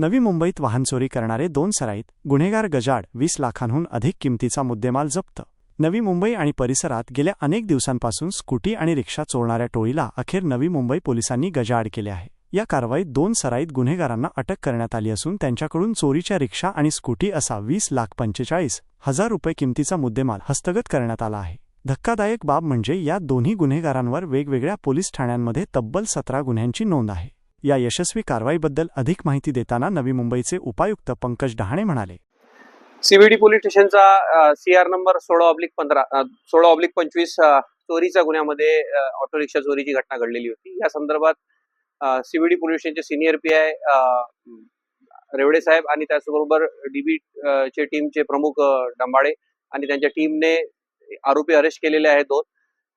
नवी मुंबईत वाहन चोरी करणारे दोन सराईत गुन्हेगार गजाड वीस लाखांहून अधिक किमतीचा मुद्देमाल जप्त. नवी मुंबई आणि परिसरात गेल्या अनेक दिवसांपासून स्कूटी आणि रिक्षा चोरणाऱ्या टोळीला अखेर नवी मुंबई पोलिसांनी गजाड केले आहे. या कारवाईत दोन सराईत गुन्हेगारांना अटक करण्यात आली असून त्यांच्याकडून चोरीच्या रिक्षा आणि स्कूटी असा वीस लाख पंचेचाळीस हजार रुपये किमतीचा मुद्देमाल हस्तगत करण्यात आला आहे. धक्कादायक बाब म्हणजे या दोन्ही गुन्हेगारांवर वेगवेगळ्या पोलीस ठाण्यांमध्ये तब्बल सतरा गुन्ह्यांची नोंद आहे. या यशस्वी कारवाईबद्दल अधिक माहिती देताना नवी मुंबईचे उपायुक्त पंकज डहाणे म्हणाले. सीबीडी पोलीस स्टेशनचा सी आर नंबर सोळा ऑब्लिक पंधरा सोळा ऑब्लिक पंचवीस चोरीच्या गुन्ह्यामध्ये ऑटोरिक्षा ऑटो रिक्षा चोरीची घटना घडलेली होती. या संदर्भात सीबीडी पोलीस स्टेशनचे सिनियर पी आय रेवडे साहेब आणि त्याचबरोबर डीबी चे टीमचे प्रमुख डंबाडे आणि त्यांच्या टीमने आरोपी अरेस्ट केलेले आहेत दोन.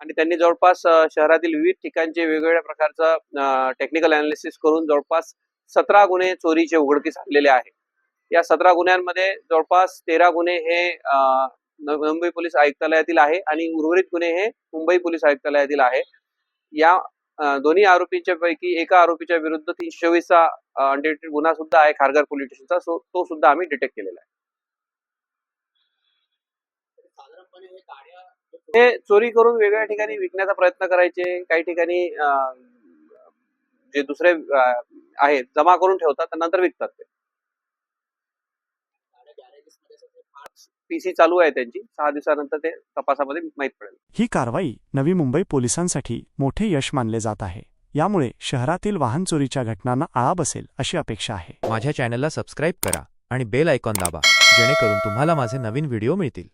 आणि त्यांनी जवळपास शहरातील विविध ठिकाणचे वेगवेगळ्या प्रकारचं टेक्निकल अनालिसिस करून जवळपास सतरा गुन्हे चोरीचे उघडकीस आणलेले आहे या सतरा गुन्ह्यांमध्ये जवळपास तेरा गुन्हे हे मुंबई पोलीस आयुक्तालयातील आहे आणि उर्वरित गुन्हे हे मुंबई पोलीस आयुक्तालयातील आहे. या दोन्ही आरोपींच्या पैकी एका आरोपीच्या विरुद्ध तीनशे चोवीसचा अनडिटेक्टेड गुन्हा सुद्धा आहे खारघर पोलीस स्टेशनचा. सो तो सुद्धा आम्ही डिटेक्ट केलेला आहे. हे चोरी करून वेगवेगळ्या ठिकाणी विकण्याचा प्रयत्न करायचे. काही ठिकाणी जे दुसरे आहेत जमा करून ठेवतात नंतर विकतात ते. पीसी चालू आहे त्यांची. सहा दिवसानंतर ते तपासामध्ये माहीत पडेल. ही कारवाई नवी मुंबई पोलिसांसाठी मोठे यश मानले जात आहे. यामुळे शहरातील वाहन चोरीच्या घटनांना आळा बसेल अशी अपेक्षा आहे. माझ्या चॅनलला सबस्क्राईब करा आणि बेल आयकॉन दाबा जेणेकरून तुम्हाला माझे नवीन व्हिडिओ मिळतील.